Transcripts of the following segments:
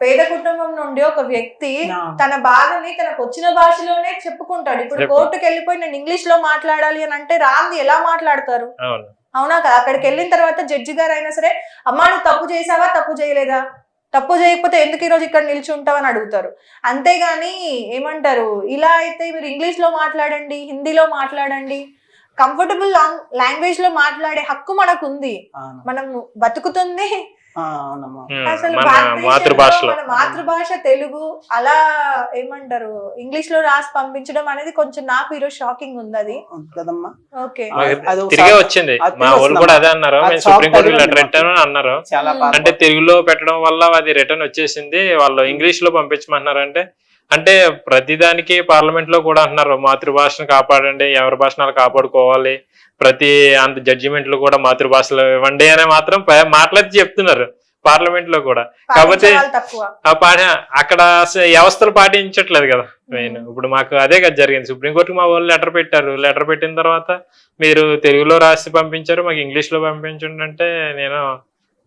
పేద కుటుంబం నుండి ఒక వ్యక్తి. తన బాధని తనకు వచ్చిన భాషలోనే చెప్పుకుంటాడు. ఇప్పుడు. కోర్టుకు వెళ్ళిపోయి నేను ఇంగ్లీష్లో మాట్లాడాలి అని అంటే రాంది ఎలా మాట్లాడతారు? అవును. కదా? అక్కడికి వెళ్ళిన తర్వాత జడ్జి గారు అయినా సరే అమ్మా నువ్వు తప్పు చేసావా? తప్పు చేయలేదా? తప్పు చేయకపోతే ఎందుకు ఈరోజు ఇక్కడ నిల్చుంటావు అని అడుగుతారు. అంతేగాని ఏమంటారు? ఇలా అయితే మీరు ఇంగ్లీష్లో మాట్లాడండి హిందీలో మాట్లాడండి కంఫర్టబుల్ లాంగ్వేజ్లో మాట్లాడే హక్కు మనకు ఉంది. మనం బతుకుతుంది అసలు మన భారతదేశంలో మాతృభాషలో. మన మాతృభాష తెలుగు అలా ఏమంటారు? ఇంగ్లీష్లో రాసి పంపించడం అనేది కొంచెం నాకు ఈరోజు షాకింగ్ ఉంది అది కదమ్మా ఓకే తిరిగే వచ్చింది. మా వాళ్ళు కూడా అదే అన్నారు. మేము సుప్రీం కోర్టు లెటర్ అని అన్నారు. బాధ అంటే తెలుగులో పెట్టడం వల్ల అది రిటర్న్ వచ్చేసింది. వాళ్ళు ఇంగ్లీష్లో పంపించమంటున్నారు అంటే అంటే ప్రతిదానికి పార్లమెంట్లో కూడా అంటున్నారు మాతృభాషను కాపాడండి ఎవరి భాషను వాళ్ళు కాపాడుకోవాలి ప్రతి అంత జడ్జిమెంట్లు కూడా మాతృభాషలో ఇవ్వండి అని మాత్రం మాట్లాడి చెప్తున్నారు పార్లమెంట్లో కూడా. కాకపోతే అక్కడ వ్యవస్థలు పాటించట్లేదు కదా. మెయిన్ ఇప్పుడు మాకు అదే కదా జరిగింది. సుప్రీంకోర్టుకి మా వాళ్ళు లెటర్ పెట్టారు. లెటర్ పెట్టిన తర్వాత మీరు తెలుగులో రాసి పంపించారు మాకు ఇంగ్లీష్లో పంపించండి అంటే నేను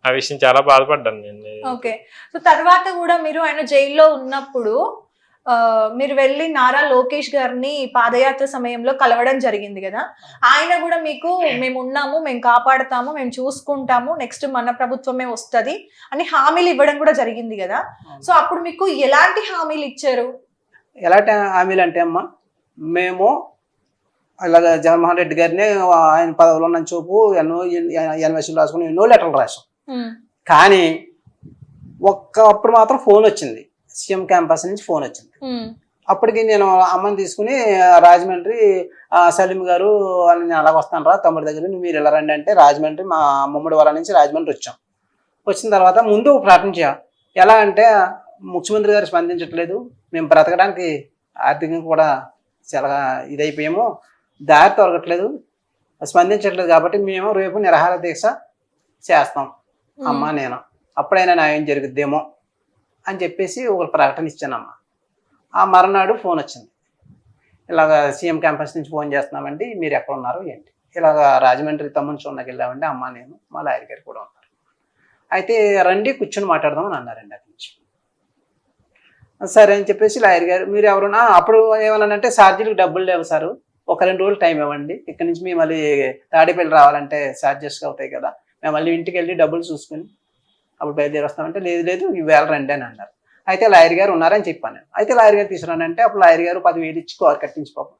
ఆ విషయం చాలా బాధపడ్డాను. నేను ఓకే. సో తర్వాత కూడా మీరు ఆయన జైల్లో ఉన్నప్పుడు మీరు వెళ్ళి నారా లోకేష్ గారిని పాదయాత్ర సమయంలో కలవడం జరిగింది కదా. ఆయన కూడా మీకు మేము ఉన్నాము మేము కాపాడుతాము మేము చూసుకుంటాము నెక్స్ట్ మన ప్రభుత్వమే వస్తది అని హామీలు ఇవ్వడం కూడా జరిగింది కదా. సో అప్పుడు మీకు ఎలాంటి హామీలు ఇచ్చారు? ఎలాంటి హామీలు అంటే అమ్మా మేము అలాగ జగన్మోహన్ రెడ్డి గారిని ఆయన పదవిలో ఉన్న చూపు ఎన్నో ఎన్వైసీలు రాసుకుని ఎన్నో లెటర్లు రాసాం కానీ ఒక్క అప్పుడు మాత్రం ఫోన్ వచ్చింది. సీఎం క్యాంపస్ నుంచి ఫోన్ వచ్చింది. అప్పటికి నేను అమ్మని తీసుకుని రాజమండ్రి సలీం గారు అని నేను అలాగ వస్తాను రా తమ్ముడి దగ్గర మీరు ఎలా రండి అంటే రాజమండ్రి మా ముమ్మడి వరం నుంచి రాజమండ్రి వచ్చాం. వచ్చిన తర్వాత ముందు చేయాలి ఎలా అంటే ముఖ్యమంత్రి గారు స్పందించట్లేదు మేము బ్రతకడానికి ఆర్థికంగా కూడా చాలా ఇదైపోయాము దారి తొలగట్లేదు స్పందించట్లేదు కాబట్టి మేము రేపు నిరాహార దీక్ష చేస్తాం. అమ్మ నేను అప్పుడైనా న్యాయం జరుగుద్దేమో అని చెప్పేసి ఒక ప్రకటన ఇచ్చానమ్మ. ఆ మరునాడు ఫోన్ వచ్చింది. ఇలాగ సీఎం క్యాంపస్ నుంచి ఫోన్ చేస్తున్నామండి మీరు ఎక్కడ ఉన్నారు ఏంటి? ఇలాగ రాజమండ్రి తమ్ముని చూడకి వెళ్ళామండి అమ్మ నేను మా లాయర్ గారు కూడా ఉన్నారు. అయితే రండి కూర్చొని మాట్లాడదాం అని అన్నారండి అక్కడి నుంచి. సరే అని చెప్పేసి లాయర్ గారు మీరు ఎవరున్నా అప్పుడు ఏమన్నానంటే ఛార్జీలకు డబ్బులు లేవు సారు ఒక రెండు రోజులు టైం ఇవ్వండి ఇక్కడ నుంచి మేము మళ్ళీ తాడేపల్లి రావాలంటే ఛార్జెస్ అవుతాయి కదా మేము మళ్ళీ ఇంటికి వెళ్ళి డబ్బులు చూసుకుని అప్పుడు బయలుదేరి వస్తామంటే లేదు లేదు ఈవేళ రండి అని అన్నారు. అయితే లాయర్ గారు ఉన్నారని చెప్పాను అయితే లాయర్ గారు తీసుకురానంటే అప్పుడు లాయర్ గారు పదివేలు ఇచ్చి కారు కట్టించి పాపం.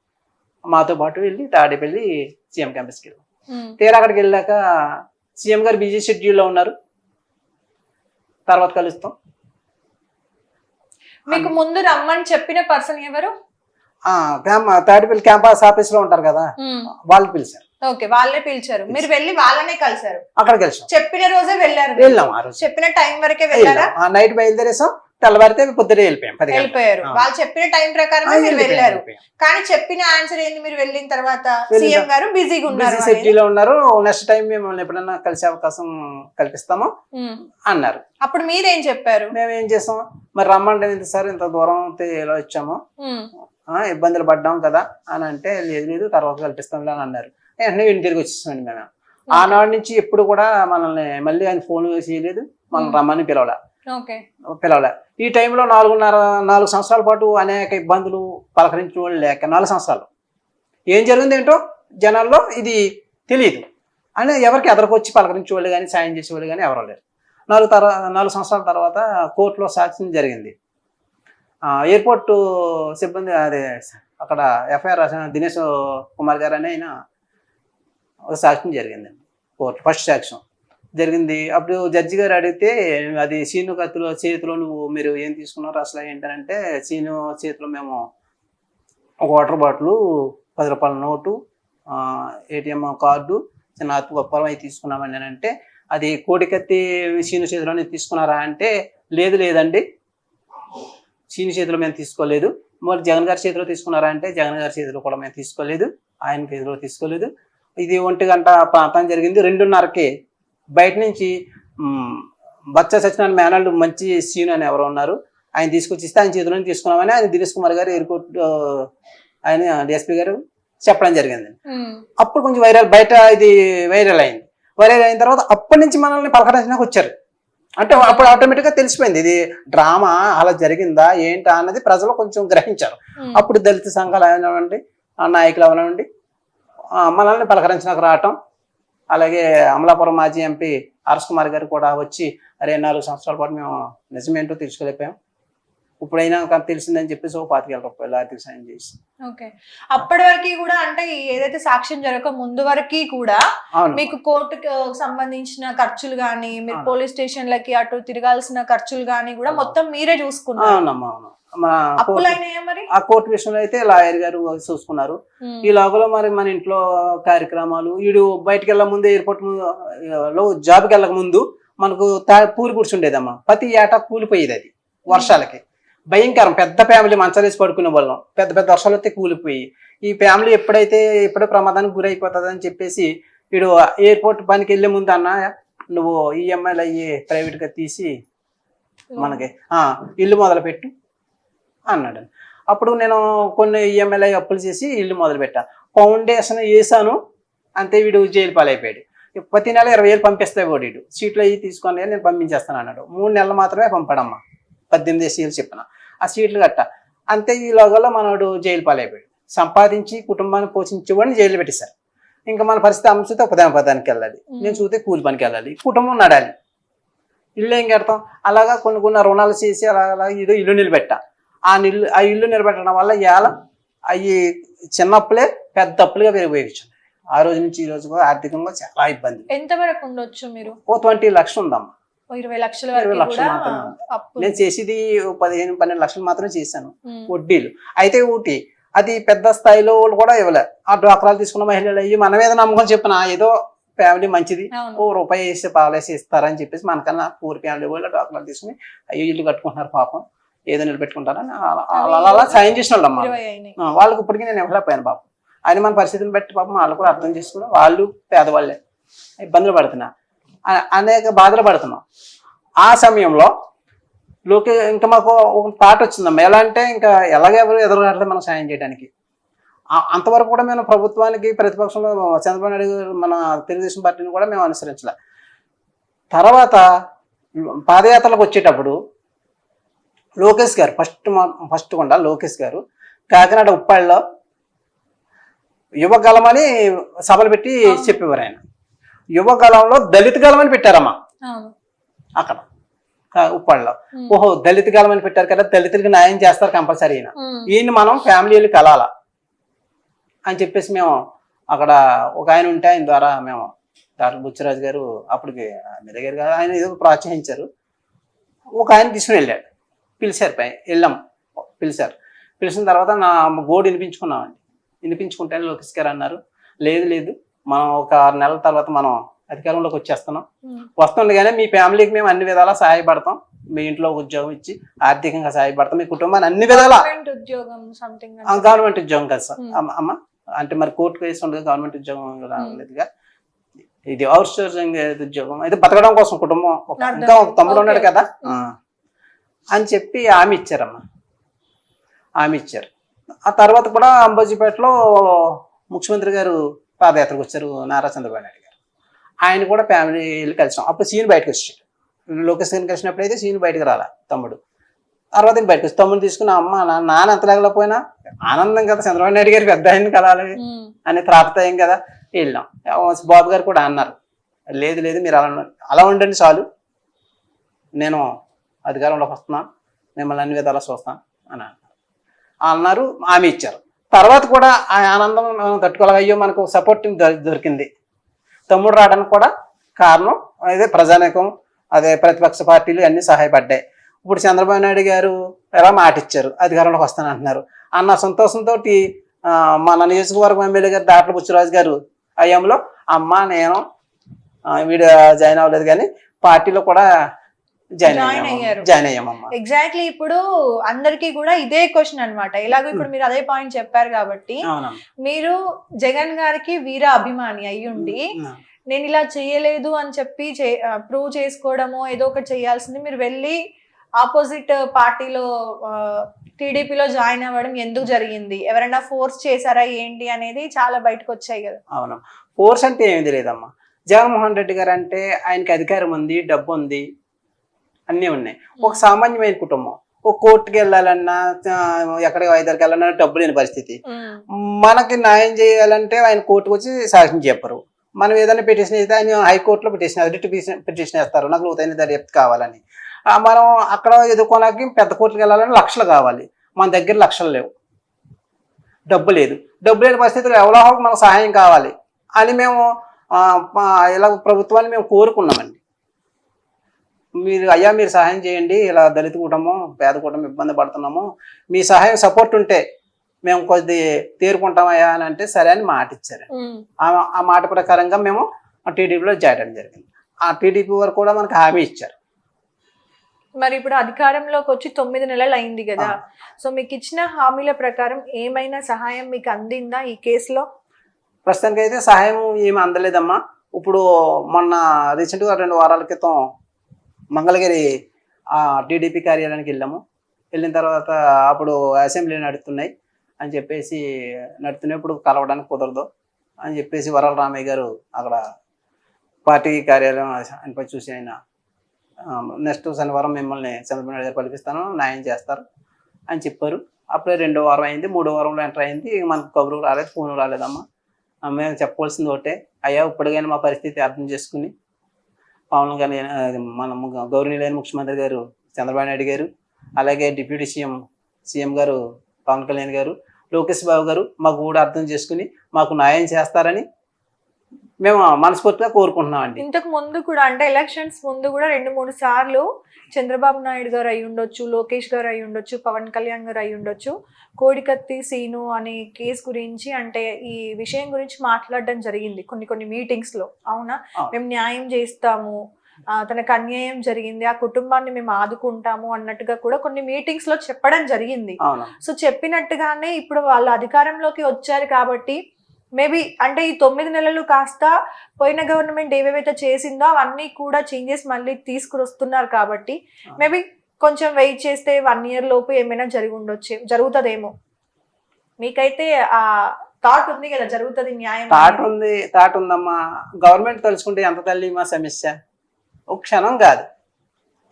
మాతో పాటు వెళ్ళి తాడేపల్లి సీఎం క్యాంపస్కి వెళ్ళాం. తీరా అక్కడికి వెళ్ళాక సీఎం గారు బిజీ షెడ్యూల్లో ఉన్నారు. తర్వాత కలుస్తాం. మీకు ముందు రమ్మని చెప్పిన పర్సన్ ఎవరు? తాడేపల్లి క్యాంపస్ ఆఫీస్లో ఉంటారు కదా వాళ్ళు పిలిచారు. ఓకే వాళ్ళే పిలిచారు. మీరు వెళ్ళి వాళ్ళనే కలిసారు అక్కడికి వెళ్ళాం చెప్పిన రోజే వెళ్ళారు. వెళ్ళాం ఆ రోజు. చెప్పిన టైం వరకే వెళ్ళారా? వెళ్ళాం. ఆ నైట్ బయలుదేరేసాం తెల్లవారితే పొద్దునే వెళ్ళిపోయాం. పది గంటలకు. వెళ్ళిపోయారు. ఆ. వాళ్ళు చెప్పిన టైం ప్రకారం ఆ, మీరు వెళ్ళిపోయాం, వెళ్ళారు. వెళ్ళిపోయాం. కానీ చెప్పిన ఆన్సర్ ఏంది? మీరు వెళ్ళిన తర్వాత వెళ్ళిన సీఎం గారు బిజీగా ఉన్నారు బిజీ అనేది. ఉన్నారు. నెక్స్ట్ టైం మేము ఎప్పుడైనా కలిసే అవకాశం కల్పిస్తాము ఉమ్. అన్నారు. అప్పుడు మీరేం చెప్పారు? మేము ఏం చేసాం? మరి రమ్మంటే ఇంత సార్? ఇంత దూరం అయితే ఎలా వచ్చాము? ఉమ్, ఆ, ఇబ్బందులు పడ్డాం కదా అని అంటే లేదు లేదు తర్వాత కల్పిస్తాంలే అని అన్నారు. వెంటనే ఇంటి తిరిగి వచ్చేసామండి మేము ఆనాడు నుంచి ఎప్పుడు కూడా మనల్ని మళ్ళీ ఆయన ఫోన్ చేయలేదు మనం. రమ్మని పిలవలే. ఓకే. పిలవలే. ఈ టైంలో నాలుగున్నర నాలుగు సంవత్సరాల పాటు అనేక ఇబ్బందులు పలకరించిన వాళ్ళు లేక నాలుగు సంవత్సరాలు. ఏం జరిగింది ఏంటో జనాల్లో ఇది తెలియదు అని ఎవరికి ఎదరికొచ్చి పలకరించే వాళ్ళు కానీ సాయం చేసేవాళ్ళు కానీ ఎవరు లేరు. నాలుగు తర నాలుగు సంవత్సరాల తర్వాత కోర్టులో సాక్ష్యం జరిగింది. ఎయిర్పోర్ట్ సిబ్బంది అదే అక్కడ ఎఫ్ఐఆర్ రాసిన దినేష్ కుమార్ గారు అని ఆయన ఒక సాక్ష్యం జరిగిందండి కోర్టు ఫస్ట్ సాక్ష్యం జరిగింది. అప్పుడు జడ్జి గారు అడిగితే అది సీను కత్తిలో చేతిలో నువ్వు మీరు ఏం తీసుకున్నారు? అసలు ఏంటంటే సీను చేతిలో మేము ఒక వాటర్ బాటిల్ పది రూపాయల నోటు ఏటీఎం కార్డు చిన్న అత్తు గొప్పలం అవి తీసుకున్నామని అని అంటే అది కోడికత్తి సీను చేతిలోనే తీసుకున్నారా? అంటే లేదు లేదండి. సీని చేతిలో మేము తీసుకోలేదు. మరి జగన్ గారి చేతిలో తీసుకున్నారా? అంటే జగన్ గారి చేతిలో కూడా మేము తీసుకోలేదు. ఆయన చేతిలో తీసుకోలేదు. ఇది ఒంటి గంట ప్రాంతం జరిగింది. రెండున్నరకి బయట నుంచి బచ్చ సత్యనారాయణ మేనల్డ్ మంచి సీన్ అని ఎవరు ఉన్నారు. ఆయన తీసుకొచ్చి ఇస్తే ఆయన చేతిలోనే తీసుకున్నామని ఆయన దినేష్ కుమార్ గారు ఎయిర్పోర్ట్ ఆయన డిఎస్పీ గారు చెప్పడం జరిగింది. అప్పుడు కొంచెం వైరల్ బయట ఇది వైరల్ అయింది. వైరల్ అయిన తర్వాత అప్పటి నుంచి మనల్ని పలకరించడానికి వచ్చారు. అంటే అప్పుడు ఆటోమేటిక్గా తెలిసిపోయింది. ఇది డ్రామా అలా జరిగిందా ఏంటా అన్నది ప్రజలు కొంచెం గ్రహించారు. అప్పుడు దళిత సంఘాలు అవనివ్వండి నాయకులు అవనివ్వండి మనల్ని పలకరించడానికి రావటం. అలాగే అమలాపురం మాజీ ఎంపీ ఆర్ఎస్ కుమార్ గారు కూడా వచ్చి అరే నాలుగు సంవత్సరాల పాటు మేము నిజమేంటో తెలుసుకోలేకపోయాం. ఇప్పుడైనా తెలిసిందని చెప్పేసి ఒక పాతిక వేల రూపాయలు ఆర్థిక సాయం చేసి. ఓకే. అప్పటి వరకు కూడా అంటే ఏదైతే సాక్ష్యం జరగక ముందు వరకు కూడా మీకు కోర్టుకు సంబంధించిన ఖర్చులు గానీ మీరు. పోలీస్ స్టేషన్లకి అటు తిరగాల్సిన ఖర్చులు గానీ కూడా మొత్తం మీరే చూసుకున్నారు. అవునమ్మా అవును. మా కోర్టు- అప్పులైనాయా మరి? ఆ కోర్టు విషయంలో అయితే లాయర్ గారు చూసుకున్నారు. ఈ లోపల మరి మన ఇంట్లో కార్యక్రమాలు వీడు బయటికి వెళ్ళక ముందు ఎయిర్పోర్ట్లో జాబ్కి వెళ్ళక ముందు మనకు పూలు కూర్చుండేదమ్మా ప్రతి ఏటా కూలిపోయేది అది వర్షాలకి. భయంకరం పెద్ద ఫ్యామిలీ మంచాలేసి పడుకునే వాళ్ళం. పెద్ద పెద్ద వర్షాలు వస్తే కూలిపోయి ఈ ఫ్యామిలీ ఎప్పుడైతే ఎప్పుడో ప్రమాదానికి గురైపోతుంది అని చెప్పేసి వీడు ఎయిర్పోర్ట్ పనికి వెళ్ళే ముందు అన్న నువ్వు ఈఎంఐలు అయ్యి ప్రైవేట్గా తీసి మనకి ఆ ఇల్లు మొదలు పెట్టు అన్నాడు. అప్పుడు నేను కొన్ని ఈఎంఐలు అప్పులు చేసి ఇల్లు మొదలు పెట్టా ఫౌండేషన్ వేసాను అంతే వీడు జైలు పాలైపోయాడు. ప్రతి నెల ఇరవై వేలు పంపిస్తే వాడు వీడు. సీట్లు అవి తీసుకొని నేను పంపించేస్తాను అన్నాడు. మూడు నెలలు మాత్రమే పంపాడమ్మా. పద్దెనిమిది సీట్లు చెప్పిన. ఆ సీట్లు కట్ట. అంతే ఈ లోగల్లో మనోడు జైలు పాలైపోయాడు. సంపాదించి కుటుంబాన్ని పోషించేవాడిని జైలు పెట్టేశారు. ఇంకా మన పరిస్థితి అమ్మ చూస్తే ఉదయం పదానికి వెళ్ళాలి. నేను చూస్తే కూలి పనికి వెళ్ళాలి. కుటుంబం నడాలి. ఇల్లు ఏం కడతాం? అలాగా కొన్ని కొన్ని రుణాలు చేసి అలా అలా ఏదో ఇల్లు నిలబెట్టా. ఆ నిల్లు ఆ ఇల్లు నిలబెట్టడం వల్ల ఇవాళ అవి చిన్న అప్పులే పెద్ద అప్పులుగా పెరిగిపోయింది ఆ రోజు నుంచి ఈ రోజు కూడా ఆర్థికంగా చాలా ఇబ్బంది. ఎంత వరకు ఉండొచ్చు మీరు? ఓ ట్వంటీ లక్షలు ఉందమ్మా. ఇరవై లక్షల ఇరవై లక్షలు మాత్రమే. నేను చేసేది పదిహేను పన్నెండు లక్షలు మాత్రమే చేశాను. వడ్డీలు. అయితే ఊటి అది పెద్ద స్థాయిలో వాళ్ళు కూడా ఇవ్వలే. ఆ డ్వాక్రాలు తీసుకున్న మహిళలు అయ్యి మన మీద నమ్మకం చెప్పిన ఏదో ఫ్యామిలీ మంచిది. ఓ రూపాయి వేసి పాలేసి ఇస్తారని చెప్పేసి మనకన్నా పూర్ ఫ్యామిలీ వాళ్ళు డాక్టర్లు తీసుకుని అయ్యో ఇల్లు కట్టుకుంటున్నారు పాపం. ఏదో నిలబెట్టుకుంటారని అలా- అలా సాయం చేసిన వాళ్ళు అమ్మా వాళ్ళకి ఇప్పటికీ నేను ఇవ్వలేకపోయాను పాపం. ఆయన మన పరిస్థితిని బట్టి పాపం వాళ్ళు కూడా అర్థం చేసుకుని వాళ్ళు పేదవాళ్ళే. ఇబ్బందులు పడుతున్నా. అనేక బాధలు పడుతున్నాం. ఆ సమయంలో లోకే ఇంకా మాకు ఒక థాట్ వచ్చిందమ్మా ఎలా అంటే ఇంకా ఎలాగెవరు ఎదురుగాడితే మనం సాయం చేయడానికి. అంతవరకు కూడా మేము ప్రభుత్వానికి ప్రతిపక్షంలో చంద్రబాబు నాయుడు గారు మన తెలుగుదేశం పార్టీని కూడా మేము అనుసరించలే. తర్వాత పాదయాత్రలకు వచ్చేటప్పుడు లోకేష్ గారు ఫస్ట్ ఫస్ట్ కొండ లోకేష్ గారు. కాకినాడ ఉప్పాళ్ళలో యువగలం అని సభలు పెట్టి చెప్పేవారు ఆయన. యువగలంలో దళిత గలం అని పెట్టారమ్మా అక్కడ ఉప్పాళ్ళలో. ఓహో దళిత గలం అని పెట్టారు కదా దళితులకి న్యాయం చేస్తారు కంపల్సరీ ఉమ్. ఈయన మనం ఫ్యామిలీలు కలాల అని చెప్పేసి మేము అక్కడ ఒక ఆయన ఉంటే ఆయన ద్వారా మేము డాక్టర్ బుచ్చిరాజు గారు అప్పటికి ఎమ్మెల్యే గారు కాదు, ఆయన ఏదో ప్రోత్సహించారు. ఒక ఆయన తీసుకుని వెళ్ళాడు. పిలిచారు పై వెళ్ళాం. పిలిచారు. పిలిచిన తర్వాత నా గోడు వినిపించుకున్నామండి. వినిపించుకుంటే లోకేష్ గారు అన్నారు లేదు లేదు. మనం ఒక ఆరు నెలల తర్వాత మనం అధికారంలోకి వచ్చేస్తున్నాం. వస్తుండగానే మీ ఫ్యామిలీకి మేము అన్ని విధాలా సహాయపడతాం. మీ ఇంట్లో ఉద్యోగం ఇచ్చి ఆర్థికంగా సహాయపడతాం. మీ కుటుంబాన్ని అన్ని విధాలా గవర్నమెంట్ ఉద్యోగం కదా సార్. అమ్మ అంటే మరి కోర్టు కేసు ఉండదు గవర్నమెంట్ ఉద్యోగం రాలేదుగా. ఇది అవుట్ సోర్సింగ్ ఉద్యోగం. అయితే బతకడం కోసం కుటుంబం. ఇంకా ఒక తమ్ముడు ఉన్నాడు. కదా. అని చెప్పి ఆమె ఇచ్చారమ్మా. ఆమె ఇచ్చారు. ఆ తర్వాత కూడా అంబాజీపేటలో ముఖ్యమంత్రి గారు పాదయాత్రకు వచ్చారు నారా చంద్రబాబు నాయుడు గారు. ఆయన కూడా ఫ్యామిలీ వెళ్ళి కలిసాం అప్పుడు సీన్ బయటకు వచ్చాడు లోకేష్ గారిని కలిసినప్పుడు అయితే సీన్ బయటకు రాలా తమ్ముడు. తర్వాత బయటకు వచ్చి తమ్ముడు తీసుకున్న అమ్మ నాన్న ఎంత లేకపోయినా ఆనందం కదా చంద్రబాబు నాయుడు గారి పెద్ద ఆయన కలాలి. అనే త్రాపతాయం కదా వెళ్ళాం బాబు గారు కూడా అన్నారు లేదు లేదు మీరు అలా. అలా ఉండండి చాలు. నేను అధికారంలోకి వస్తున్నా మిమ్మల్ని అన్ని విధాలా చూస్తాం అని అన్నారు అన్నారు ఆమె ఇచ్చారు. తర్వాత కూడా ఆ ఆనందం మనం తట్టుకోలేక అయ్యో మనకు సపోర్ట్ దొరికింది. తమ్ముడు రావడానికి కూడా కారణం అదే ప్రజానీకం అదే ప్రతిపక్ష పార్టీలు అన్నీ సహాయపడ్డాయి. ఇప్పుడు చంద్రబాబు నాయుడు గారు ఎలా మాట ఇచ్చారు? అధికారంలోకి వస్తాను అంటున్నారు. అన్న సంతోషంతో మన నియోజకవర్గం ఎమ్మెల్యే గారు దాట్ల బుచ్చిరాజు గారు అయ్యంలో అమ్మ నేను వీడు జాయిన్ అవ్వలేదు కానీ పార్టీలో కూడా జాయిన్ అయ్యారు. జాయిన్ అయ్యామమ్మా ఎగ్జాక్ట్లీ ఇప్పుడు అందరికీ కూడా ఇదే క్వశ్చన్ అన్నమాట. ఎలాగో ఇప్పుడు మీరు అదే పాయింట్ చెప్పారు కాబట్టి మీరు జగన్ గారికి వీర అభిమాని అయ్యుండి ఆ. నేను ఇలా చేయలేదు అని చెప్పి ప్రూవ్ చేసుకోవడమో ఏదో ఒకటి చేయాల్సింది మీరు వెళ్ళి ఆపోజిట్ పార్టీలో టీడీపీలో జాయిన్ అవ్వడం ఎందుకు జరిగింది? ఎవరైనా ఫోర్స్ చేశారా ఏంటి అనేది చాలా బయటకు వచ్చాయి కదా. అవును ఫోర్స్ అంటే ఏమిది లేదమ్మా. జగన్మోహన్ రెడ్డి గారు అంటే ఆయనకి అధికారం ఉంది డబ్బు ఉంది అన్నీ ఉన్నాయి. ఒక సామాన్యమైన కుటుంబం. ఒక కోర్టుకి వెళ్ళాలన్నా ఎక్కడికి వైద్యాలకు వెళ్ళాలన్నా డబ్బు లేని పరిస్థితి. మనకి న్యాయం చేయాలంటే ఆయన కోర్టుకు వచ్చి సాక్ష్యం చెప్పరు. మనం ఏదైనా పిటిషన్ అయితే ఆయన హైకోర్టులో పిటిషన్ రిట్ పిటిషన్ వేస్తారు. నాకు లోతైన దర్యాప్తు కావాలని. మనం అక్కడ ఎదుర్కొనకి పెద్ద కోర్టుకి వెళ్ళాలని లక్షలు కావాలి. మన దగ్గర లక్షలు లేవు. డబ్బు లేదు. డబ్బు లేని పరిస్థితుల్లో ఎవరో మనకు సహాయం కావాలి అని మేము ఇలా ప్రభుత్వాన్ని మేము కోరుకున్నామండి. మీరు అయ్యా మీరు సహాయం చేయండి. ఇలా దళిత కుటుంబం పేద కుటుంబం ఇబ్బంది పడుతున్నాము మీ సహాయం సపోర్ట్ ఉంటే మేము కొద్ది తేరుకుంటామయ్యా అని అంటే సరే అని మాట ఇచ్చారు. ఆ మాట ప్రకారంగా మేము టీడీపీలో చేయడం జరిగింది. ఆ టీడీపీ వారు కూడా మనకు హామీ ఇచ్చారు. మరి ఇప్పుడు అధికారంలోకి వచ్చి తొమ్మిది నెలలు అయింది కదా. సో మీకు ఇచ్చిన హామీల ప్రకారం ఏమైనా సహాయం మీకు అందిందా ఈ కేసులో? ప్రస్తుతానికి అయితే సహాయం ఏమి అందలేదమ్మా. ఇప్పుడు మొన్న రీసెంట్గా రెండు వారాల క్రితం మంగళగిరి టీడీపీ కార్యాలయానికి వెళ్ళాము. వెళ్ళిన తర్వాత అప్పుడు అసెంబ్లీ నడుస్తున్నాయి అని చెప్పేసి నడుతున్నప్పుడు కలవడానికి కుదరదు అని చెప్పేసి వరల రామయ్య గారు అక్కడ పార్టీ కార్యాలయం ఆయనపై చూసి ఆయన నెక్స్ట్ శనివారం మిమ్మల్ని చంద్రబాబు నాయుడు గారు పిలిపిస్తాను న్యాయం చేస్తారు అని చెప్పారు. అప్పుడే రెండో వారం అయింది మూడో వారంలో ఎంటర్ అయింది. మనకు కబురు రాలేదు ఫోన్ రాలేదమ్మా. మేము చెప్పవలసింది ఒకటే అయ్యా ఇప్పటికైనా మా పరిస్థితి అర్థం చేసుకుని పవన్ కళ్యాణ్ మన గౌరవనీయులైన ముఖ్యమంత్రి గారు చంద్రబాబు నాయుడు గారు అలాగే డిప్యూటీ సీఎం సీఎం గారు పవన్ కళ్యాణ్ గారు లోకేష్ బాబు గారు మాకు కూడా అర్థం చేసుకుని మాకు న్యాయం చేస్తారని మేము మనస్ఫూర్తిగా కోరుకుంటున్నామండి. ఇంతకు ముందు కూడా అంటే ఎలక్షన్స్ ముందు కూడా రెండు మూడు సార్లు చంద్రబాబు నాయుడు గారు అయి ఉండొచ్చు లోకేష్ గారు అయి ఉండొచ్చు పవన్ కళ్యాణ్ గారు అయి ఉండొచ్చు. కోడికత్తి సీను అనే కేసు గురించి అంటే ఈ విషయం గురించి మాట్లాడడం జరిగింది కొన్ని కొన్ని మీటింగ్స్లో. అవునా. మేము న్యాయం చేస్తాము. తనకు అన్యాయం జరిగింది. ఆ కుటుంబాన్ని మేము ఆదుకుంటాము అన్నట్టుగా కూడా కొన్ని మీటింగ్స్లో చెప్పడం జరిగింది. సో చెప్పినట్టుగానే ఇప్పుడు వాళ్ళు అధికారంలోకి వచ్చారు కాబట్టి మేబీ అంటే ఈ తొమ్మిది నెలలు కాస్త పోయిన గవర్నమెంట్ ఏవేవైతే చేసిందో అవన్నీ కూడా చేంజెస్ మళ్ళీ తీసుకురొస్తున్నారు కాబట్టి మేబీ కొంచెం వెయిట్ చేస్తే వన్ ఇయర్ లోపు ఏమైనా జరిగి ఉండొచ్చు జరుగుతుందేమో. మీకైతే ఆ థాట్ ఉంది కదా జరుగుతుంది న్యాయం అనేది. ఉంది తాట ఉందమ్మా. గవర్నమెంట్ తలుచుకుంటే ఎంత తల్లి మా సమస్య? ఒక క్షణం కాదు.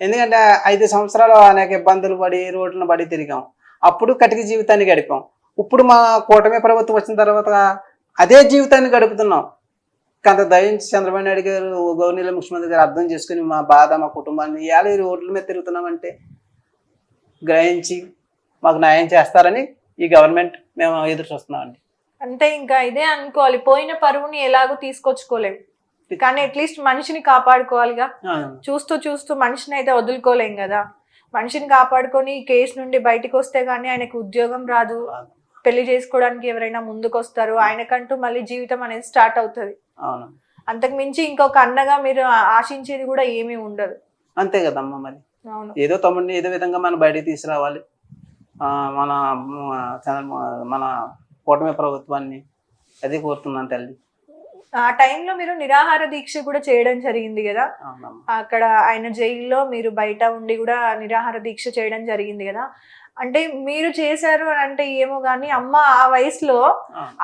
ఎందుకంటే ఐదు సంవత్సరాలు అనేక ఇబ్బందులు పడి రోడ్లను పడి తిరిగాం. అప్పుడు కటిక జీవితాన్ని గడిపాం. ఇప్పుడు మా కూటమి ప్రభుత్వం వచ్చిన తర్వాత అదే జీవితాన్ని గడుపుతున్నాం. కొంత దయించి చంద్రబాబు నాయుడు గారు గవర్నీల ముఖ్యమంత్రి గారు అర్థం చేసుకుని మా బాధ మా కుటుంబాన్ని ఇవాళ రోడ్ల మీద తిరుగుతున్నామంటే గ్రహించి మాకు న్యాయం చేస్తారని ఈ గవర్నమెంట్ మేము ఎదురు చూస్తున్నామండి అంటే ఇంకా ఇదే అనుకోవాలి. పోయిన పరువుని ఎలాగో తీసుకొచ్చుకోలేం. కానీ అట్లీస్ట్ మనిషిని కాపాడుకోవాలిగా. చూస్తూ చూస్తూ మనిషిని అయితే వదులుకోలేం కదా. మనిషిని కాపాడుకొని కేసు నుండి బయటికి వస్తే గానీ ఆయనకు ఉద్యోగం రాదు. పెళ్ళి చేసుకోవడానికి ఎవరైనా ముందుకు వస్తారు ఆయనకంటూ మళ్ళీ జీవితం అనేది స్టార్ట్ అవుతుంది. అవును. అంతకు మించి ఇంకొక అన్నగా మీరు ఆశించేది కూడా ఏమీ ఉండదు. అంతే కదమ్మా మరి. అవును. ఏదో తమ్ముడిని ఏదో విధంగా మనం బయటికి తీసుకురావాలి. మన మన కూటమి ప్రభుత్వాన్ని అదే కోరుతున్నాను తల్లి. ఆ టైంలో మీరు నిరాహార దీక్ష కూడా చేయడం జరిగింది కదా? అక్కడ ఆయన జైల్లో మీరు బయట ఉండి కూడా నిరాహార దీక్ష చేయడం జరిగింది కదా? అంటే మీరు చేశారు అని అంటే ఏమో కానీ అమ్మ ఆ వయసులో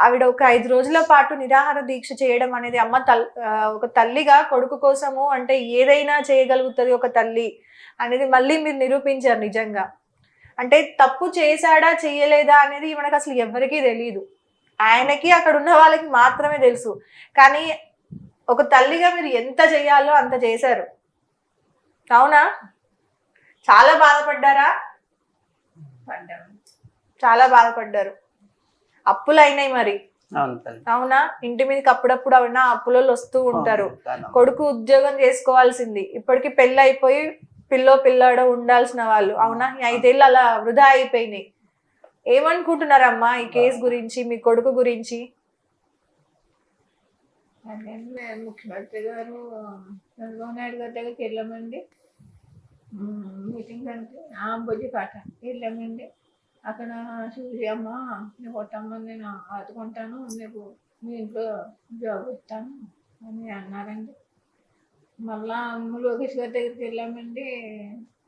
ఆవిడ ఒక ఐదు రోజుల పాటు నిరాహార దీక్ష చేయడం అనేది అమ్మ తల్ ఒక తల్లిగా కొడుకు కోసము అంటే ఏదైనా చేయగలుగుతుంది ఒక తల్లి అనేది మళ్ళీ మీరు నిరూపించారు నిజంగా. అంటే తప్పు చేశాడా చేయలేదా అనేది మనకు అసలు ఎవరికీ తెలియదు ఆయనకి అక్కడ ఉన్న వాళ్ళకి మాత్రమే తెలుసు. కానీ ఒక తల్లిగా మీరు ఎంత చేయాలో అంత చేశారు. అవునా? చాలా బాధపడ్డారా? చాలా బాధపడ్డారు. అప్పులు అయినాయి మరి. అవును తల్లి. అవునా? ఇంటి మీదకి అప్పుడప్పుడు అవునా అప్పులలో వస్తూ ఉంటారు. కొడుకు ఉద్యోగం చేసుకోవాల్సింది. ఇప్పటికి పెళ్ళి అయిపోయి పిల్లో పిల్లాడో ఉండాల్సిన వాళ్ళు. అవునా? ఈ ఐదేళ్ళు అలా వృధా అయిపోయినాయి. ఏమనుకుంటున్నారమ్మా ఈ కేసు గురించి మీ కొడుకు గురించి? ముఖ్యమంత్రి గారు చంద్రబాబు నాయుడు గారి దగ్గరికి వెళ్ళామండి. మీటింగ్ అంటే ఆ బొజ్జి కాట వెళ్ళామండి అక్కడ సూర్యమ్మ నీ కొట్టమ్మ నేను ఆదుకుంటాను నీకు మీ ఇంట్లో జాబ్ ఇస్తాను అని అన్నారండి. మళ్ళా లోకేష్ గారి దగ్గరికి వెళ్ళామండి.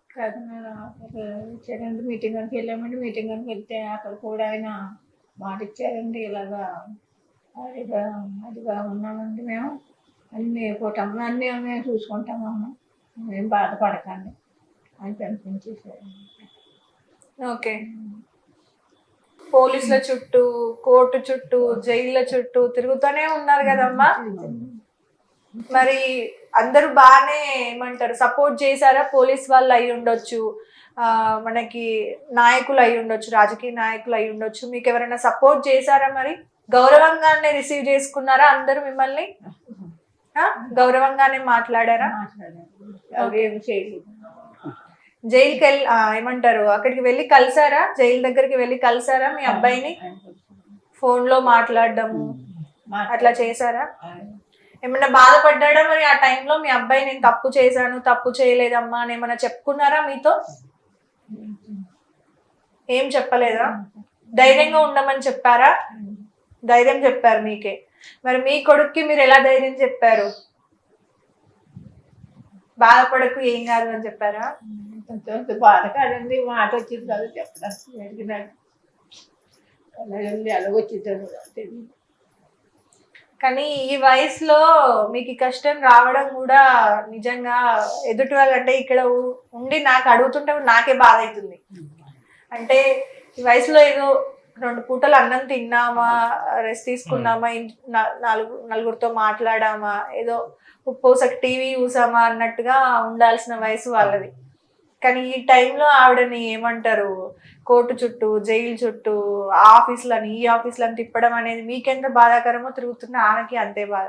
కాకినాడ ఇచ్చారండి మీటింగ్ అని వెళ్ళామండి. మీటింగ్ అని వెళ్తే అక్కడ కూడా ఆయన మాట ఇచ్చారండి. ఇలాగా అదిగా అదిగా ఉన్నామండి మేము. అన్ని కుటుంబం అన్నీ మేము చూసుకుంటామమ్మ మేము బాధపడకండి. ఓకే. పోలీసుల చుట్టూ కోర్టు చుట్టూ జైళ్ళ చుట్టూ తిరుగుతూనే ఉన్నారు కదమ్మా? మరి అందరూ బాగానే ఏమంటారు? సపోర్ట్ చేశారా? పోలీస్ వాళ్ళు అయి ఉండొచ్చు. ఆ, మనకి నాయకులు అయి ఉండొచ్చు రాజకీయ నాయకులు అయి ఉండొచ్చు. మీకు ఎవరైనా సపోర్ట్ చేశారా మరి? గౌరవంగానే రిసీవ్ చేసుకున్నారా అందరూ మిమ్మల్ని? గౌరవంగానే మాట్లాడారా? జైలుకి వెళ్ళి ఏమంటారు అక్కడికి వెళ్ళి కలిసారా? జైలు దగ్గరికి వెళ్ళి కలిసారా మీ అబ్బాయిని? ఫోన్లో మాట్లాడడము అట్లా చేశారా? ఏమన్నా బాధపడ్డాడా మరి ఆ టైంలో? మీ అబ్బాయి నేను తప్పు చేశాను తప్పు చేయలేదమ్మా అని ఏమన్నా చెప్పుకున్నారా మీతో? ఏం చెప్పలేదా? ధైర్యంగా ఉండమని చెప్పారా? ధైర్యం చెప్పారు మీకే. మరి మీ కొడుక్కి మీరు ఎలా ధైర్యం చెప్పారు? బాధపడకు ఏం కాదు అని చెప్పారా? కొంచెం బాధ కాదండి మాట వచ్చింది కదా చెప్పడానికి అడిగినాడు అలాగండి అలాగొచ్చిందో తెలియదు కానీ ఈ వయసులో మీకు ఈ కష్టం రావడం కూడా నిజంగా ఎదుటి వాళ్ళంటే ఇక్కడ ఉ- ఉండి నాకు అడుగుతుంటే నాకే బాధ అవుతుంది అంటే ఈ వయసులో ఏదో రెండు పూటలు అన్నం తిన్నామా రెస్ట్ తీసుకున్నామా నాలుగు నలుగురితో మాట్లాడామా ఏదో ఉప్పోసకి టీవీ చూసామా అన్నట్టుగా ఉండాల్సిన వయసు వాళ్ళది. కానీ ఈ టైంలో ఆవిడని ఏమంటారు? కోర్టు చుట్టూ జైలు చుట్టూ ఆ ఆఫీసులని ఈ ఆఫీసులని తిప్పడం అనేది మీకెంత బాధాకరమో తిరుగుతున్న ఆమెకి అంతే బాధ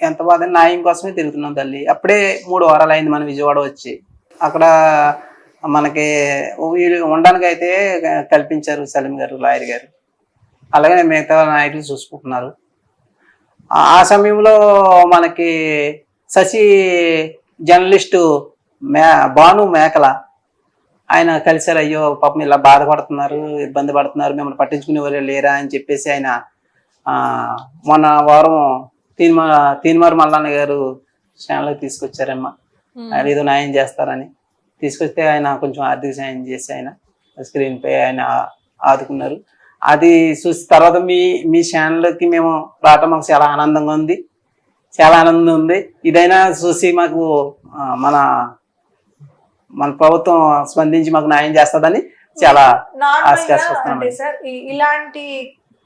ఎంత బాధ న్యాయం కోసమే తిరుగుతున్నాం తల్లి? అప్పుడే మూడు వారాలు అయింది మన విజయవాడ వచ్చి. అక్కడ మనకి వీళ్ళు ఉండడానికి అయితే కల్పించారు సలీం గారు లాయర్ గారు. అలాగే మిగతా నాయకులు చూసుకుంటున్నారు. ఆ ఆ సమయంలో మనకి శశి జర్నలిస్టు మే భాను మేకల. ఆయన కలిసారు అయ్యో పాపం ఇలా బాధపడుతున్నారు ఇబ్బంది పడుతున్నారు మిమ్మల్ని పట్టించుకునేవారు లేరా? అని చెప్పేసి ఆయన ఆ, మొన్న వారం తీన్మా తీన్మార్ మల్లన్న గారు ఛానల్కి తీసుకొచ్చారమ్మా. ఆయన ఏదో న్యాయం చేస్తారని. తీసుకొస్తే ఆయన కొంచెం ఆర్థిక సాయం చేసి ఆయన స్క్రీన్ పై ఆయన ఆదుకున్నారు. అది చూసి తర్వాత మీ మీ ఛానల్కి మేము రావటం మాకు చాలా ఆనందంగా ఉంది. చాలా ఆనందం ఉంది. ఇదైనా చూసి మాకు మన మన ప్రభుత్వం స్పందించి మాకు న్యాయం చేస్తుందని చాలా అంటే సార్ ఇలాంటి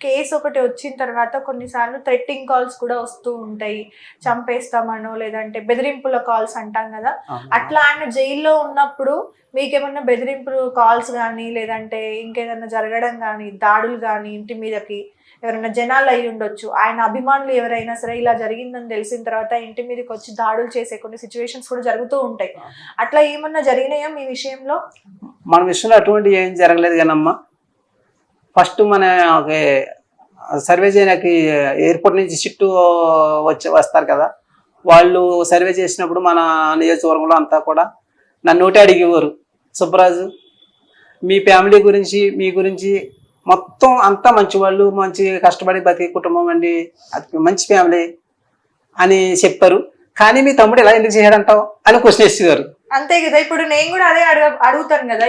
కేసు ఒకటి వచ్చిన తర్వాత కొన్నిసార్లు థ్రెట్టింగ్ కాల్స్ కూడా వస్తూ ఉంటాయి. చంపేస్తామనో లేదంటే బెదిరింపుల కాల్స్ అంటాం కదా. అట్లా ఆయన జైల్లో ఉన్నప్పుడు మీకేమన్నా బెదిరింపులు కాల్స్ కానీ లేదంటే ఇంకేదన్నా జరగడం కానీ దాడులు కానీ ఇంటి మీదకి ఎవరైనా జనాలు అయి ఉండొచ్చు. ఆయన అభిమానులు ఎవరైనా సరే ఇలా జరిగిందని తెలిసిన తర్వాత ఇంటి మీదకి వచ్చి దాడులు చేసే కొన్ని సిచ్యువేషన్స్ కూడా జరుగుతూ ఉంటాయి. అట్లా ఏమన్నా జరిగినాయా మీ విషయంలో? మన విషయంలో అటువంటి ఏం జరగలేదు కానమ్మా ఫస్ట్ మన సర్వే చేయడానికి ఎయిర్పోర్ట్ నుంచి షిఫ్ట్ వచ్చి వస్తారు కదా. వాళ్ళు సర్వే చేసినప్పుడు మన నియోజకవర్గంలో అంతా కూడా నన్ను ఒకటి అడిగేవారు. సుబ్బరాజు మీ ఫ్యామిలీ గురించి మీ గురించి మొత్తం అంతా మంచి వాళ్ళు మంచి కష్టపడి బతికే కుటుంబం అండి. అది మంచి ఫ్యామిలీ అని చెప్పారు. కానీ మీ తమ్ముడు ఎలా ఎందుకు చేశాడంటావు అని క్వశ్చన్ వేసేవారు అంతే కదా ఇప్పుడు నేను కూడా అదే అడుగుతాను కదా.